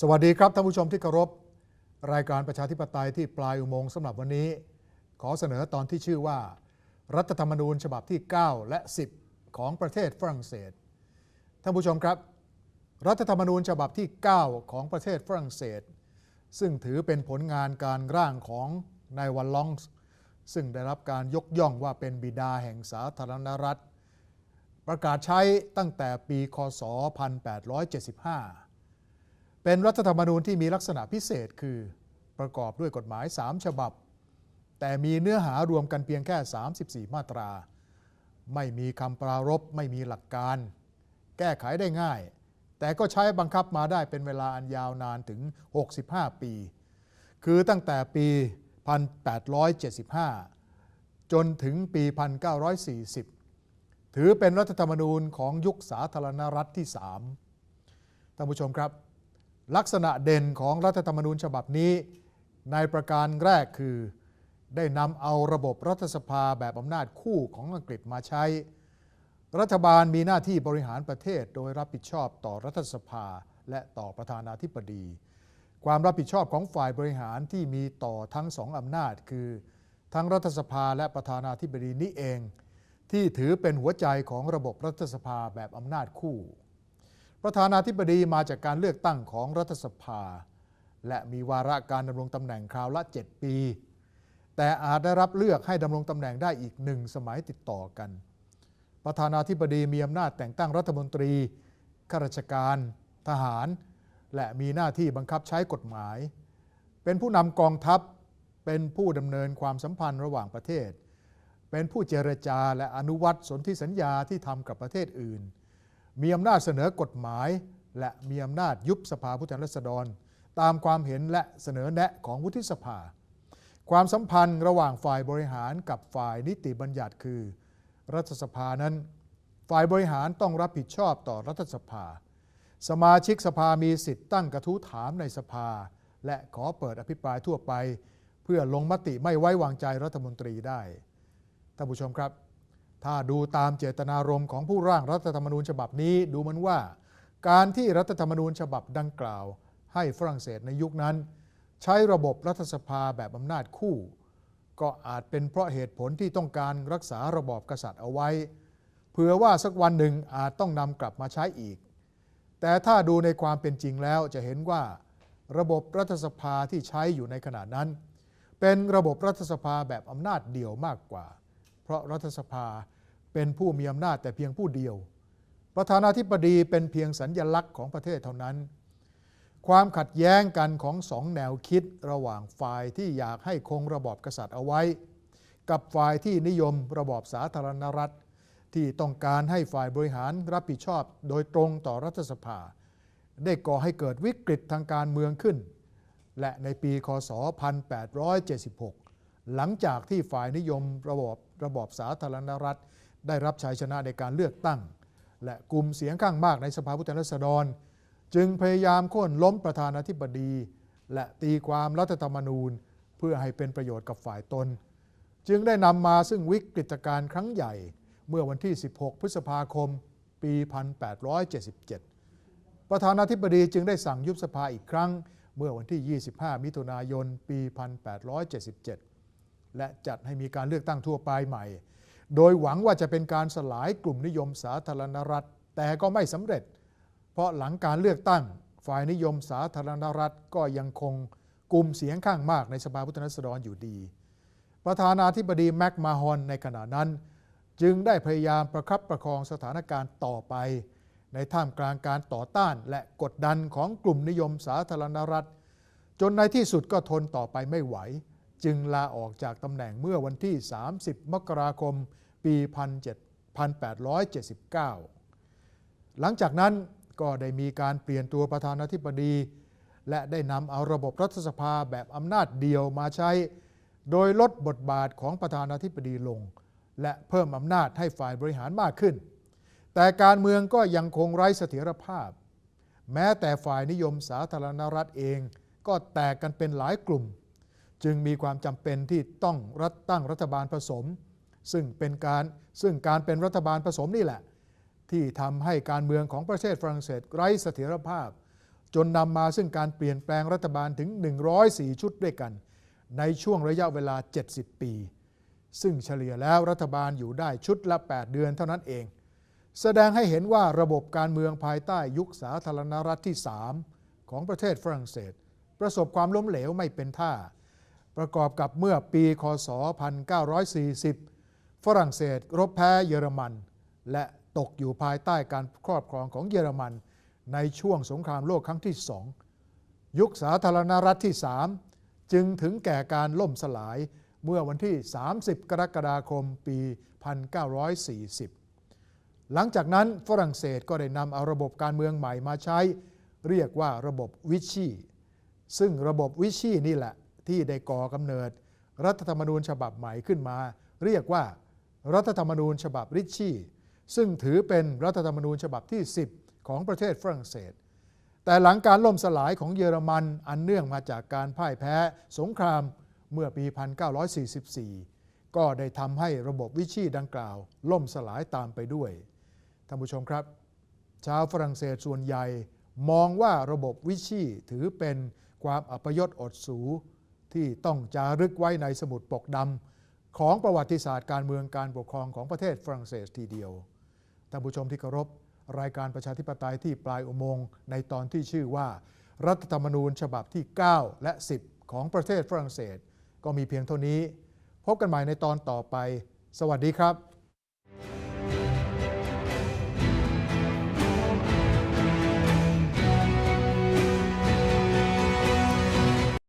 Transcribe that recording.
สวัสดีครับท่านผู้ชมที่เคารพ รายการประชาธิปไตยที่ปลายอุโมงค์สำหรับวันนี้ ขอเสนอตอนที่ชื่อว่า รัฐธรรมนูญฉบับที่ 9 และ 10 ของประเทศฝรั่งเศส ท่านผู้ชมครับ รัฐธรรมนูญฉบับที่ 9 ของประเทศฝรั่งเศส ซึ่งถือเป็นผลงานการร่างของนายวันลองส์ซึ่งได้รับการยกย่องว่าเป็นบิดาแห่งสาธารณรัฐ ประกาศใช้ตั้งแต่ปีคศ 1875 เป็นรัฐธรรมนูญที่มีลักษณะพิเศษคือประกอบด้วยกฎหมาย 3 ฉบับ แต่มีเนื้อหารวมกันเพียงแค่ 34 มาตรา ไม่มีคำปรารบไม่มีหลักการ แก้ไขได้ง่าย แต่ก็ใช้บังคับมาได้เป็นเวลาอันยาวนานถึง 65 ปี คือตั้งแต่ปี 1875 จนถึงปี 1940 ถือเป็นรัฐธรรมนูญของยุคสาธารณรัฐที่ 3ท่านผู้ชมครับ ลักษณะเด่นของรัฐธรรมนูญฉบับนี้ ในประการแรกคือ ได้นำเอาระบบรัฐสภาแบบอำนาจคู่ของอังกฤษมาใช้ รัฐบาลมีหน้าที่บริหารประเทศโดยรับผิดชอบต่อรัฐสภาและต่อประธานาธิบดี ความรับผิดชอบของฝ่ายบริหารที่มีต่อทั้งสองอำนาจ คือทั้งรัฐสภาและประธานาธิบดีนี้เอง ที่ถือเป็นหัวใจของระบบรัฐสภาแบบอำนาจคู่ ประธานาธิบดีมาจากการเลือกตั้งของรัฐสภา และมีวาระการดำรงตำแหน่งคราวละ 7 ปี แต่อาจได้รับเลือกให้ดำรงตำแหน่งได้อีกหนึ่งสมัยติดต่อกัน ประธานาธิบดีมีอำนาจแต่งตั้งรัฐมนตรีข้าราชการ ทหาร และมีหน้าที่บังคับใช้กฎหมาย เป็นผู้นำกองทัพเป็นผู้ดำเนินความสัมพันธ์ระหว่างประเทศ เป็นผู้เจรจาและอนุวัตสนธิสัญญาที่ทำกับประเทศอื่น มีอำนาจเสนอกฎหมาย และมีอำนาจยุบสภาผู้แทนราษฎร ตามความเห็นและเสนอแนะของวุฒิสภา ความสัมพันธ์ระหว่างฝ่ายบริหารกับฝ่ายนิติบัญญัติคือ รัฐสภานั้น ฝ่ายบริหารต้องรับผิดชอบต่อรัฐสภา สมาชิกสภามีสิทธิ์ตั้งกระทู้ถามในสภา และขอเปิดอภิปรายทั่วไป เพื่อลงมติไม่ไว้วางใจรัฐมนตรีได้ท่านผู้ชมครับ ถ้าดูตามเจตนารมณ์ของผู้ร่างรัฐธรรมนูญฉบับนี้ดูมือนว่า การที่รัฐธรรมนูญฉบับดังกล่าว ให้ฝรั่งเศสในยุคนั้น ใช้ระบบรัฐสภาแบบอำนาจคู่ ก็อาจเป็นเพราะเหตุผลที่ต้องการรักษาระบอบกษัตริย์เอาไว้ เผื่อว่าสักวันหนึ่งอาจต้องนำกลับมาใช้อีก แต่ถ้าดูในความเป็นจริงแล้วจะเห็นว่า ระบบรัฐสภาที่ใช้อยู่ในขณะนั้น เป็นระบบรัฐสภาแบบอำนาจเดี่ยวมากกว่า เพราะรัฐสภา เป็นผู้มีอำนาจแต่เพียงผู้เดียว ประธานาธิบดีเป็นเพียงสัญญลักษณ์ของประเทศเท่านั้น ความขัดแย้งกันของสองแนวคิดระหว่างฝ่ายที่อยากให้คงระบอบกษัตริย์เอาไว้ กับฝ่ายที่นิยมระบอบสาธารณรัฐ ที่ต้องการให้ฝ่ายบริหารรับผิดชอบ โดยตรงต่อรัฐสภา ได้ก่อให้เกิดวิกฤตทางการเมืองขึ้น และในปีคศ 1876 หลังจากที่ฝ่ายนิยมระบอบระบอบสาธารณรัฐ ได้รับชัยชนะในการเลือกตั้ง และกลุ่มเสียงข้างมากในสภาผู้แทนราษฎร จึงพยายามโค่นล้มประธานาธิบดี และตีความรัฐธรรมนูญ เพื่อให้เป็นประโยชน์กับฝ่ายตน จึงได้นำมาซึ่งวิกฤตการณ์ครั้งใหญ่ เมื่อวันที่ 16 พฤษภาคม ปี 1877 ประธานาธิบดีจึงได้สั่งยุบสภาอีกครั้ง เมื่อวันที่ 25 มิถุนายน ปี 1877 และจัดให้มีการเลือกตั้งทั่วไปใหม่ โดยหวังว่าจะเป็นการสลายกลุ่มนิยมสาธารณรัฐ แต่ก็ไม่สำเร็จ เพราะหลังการเลือกตั้ง ฝ่ายนิยมสาธารณรัฐก็ยังคงกลุ่มเสียงข้างมากในสภาผู้แทนราษฎรอยู่ดี ประธานาธิบดีแม็กมาฮอนในขณะนั้น จึงได้พยายามประคับประคองสถานการณ์ต่อไป ในท่ามกลางการต่อต้านและกดดันของกลุ่มนิยมสาธารณรัฐ จนในที่สุดก็ทนต่อไปไม่ไหว จึงลาออกจากตำแหน่งเมื่อวันที่ 30 มกราคม ปี 1879 หลังจากนั้นก็ได้มีการเปลี่ยนตัวประธานาธิบดี และได้นำเอาระบบรัฐสภาแบบอำนาจเดียวมาใช้ โดยลดบทบาทของประธานาธิบดีลง และเพิ่มอำนาจให้ฝ่ายบริหารมากขึ้น แต่การเมืองก็ยังคงไร้เสถียรภาพ แม้แต่ฝ่ายนิยมสาธารณรัฐเอง ก็แตกกันเป็นหลายกลุ่ม จึงมีความจำเป็นที่ต้องรัฐตั้งรัฐบาลผสม ซึ่งเป็นการซึ่งการเป็นรัฐบาลผสมนี่แหละ ที่ทำให้การเมืองของประเทศฝรั่งเศสไร้เสถียรภาพ จนนำมาซึ่งการเปลี่ยนแปลงรัฐบาลถึง 104 ชุดด้วยกัน ในช่วงระยะเวลา 70 ปี ซึ่งเฉลี่ยแล้วรัฐบาลอยู่ได้ชุดละ 8 เดือนเท่านั้นเอง แสดงให้เห็นว่าระบบการเมืองภายใต้ยุคสาธารณรัฐที่ 3 ของประเทศฝรั่งเศส ประสบความล้มเหลวไม่เป็นท่า ประกอบกับเมื่อปีคศ 1940 ฝรั่งเศสรบแพ้เยอรมัน และตกอยู่ภายใต้การครอบครองของเยอรมัน ในช่วงสงครามโลกครั้งที่สองยุคสาธารณรัฐที่ 3 จึงถึงแก่การล่มสลายเมื่อวันที่ 30 กรกฎาคมปี 1940 หลังจากนั้นฝรั่งเศสก็ได้นำเอาระบบการเมืองใหม่มาใช้ เรียกว่าระบบวิชีซึ่งระบบวิชีนี่แหละ ที่ได้ก่อกำเนิด รัฐธรรมนูญฉบับใหม่ขึ้นมา เรียกว่า รัฐธรรมนูญฉบับริชชี่ ซึ่งถือเป็นรัฐธรรมนูญฉบับที่ 10 ของประเทศฝรั่งเศส แต่หลังการล่มสลายของเยอรมันอันเนื่องมาจากการพ่ายแพ้สงครามเมื่อปี 1944 ก็ได้ทำให้ระบบวิชีดังกล่าว ล่มสลายตามไปด้วยท่านผู้ชมครับ ชาวฝรั่งเศสส่วนใหญ่มองว่าระบบวิชีถือเป็นความอัปยศอดสู ที่ต้องจารึกไว้ในสมุดปกดำของประวัติศาสตร์การเมืองการปกครองของประเทศฝรั่งเศสทีเดียวท่านผู้ชมที่เคารพรายการประชาธิปไตยที่ปลายอุโมงค์ในตอนที่ชื่อว่า รัฐธรรมนูญฉบับที่ 9 และ 10 ของประเทศฝรั่งเศส ก็มีเพียงเท่านี้ พบกันใหม่ในตอนต่อไป สวัสดีครับ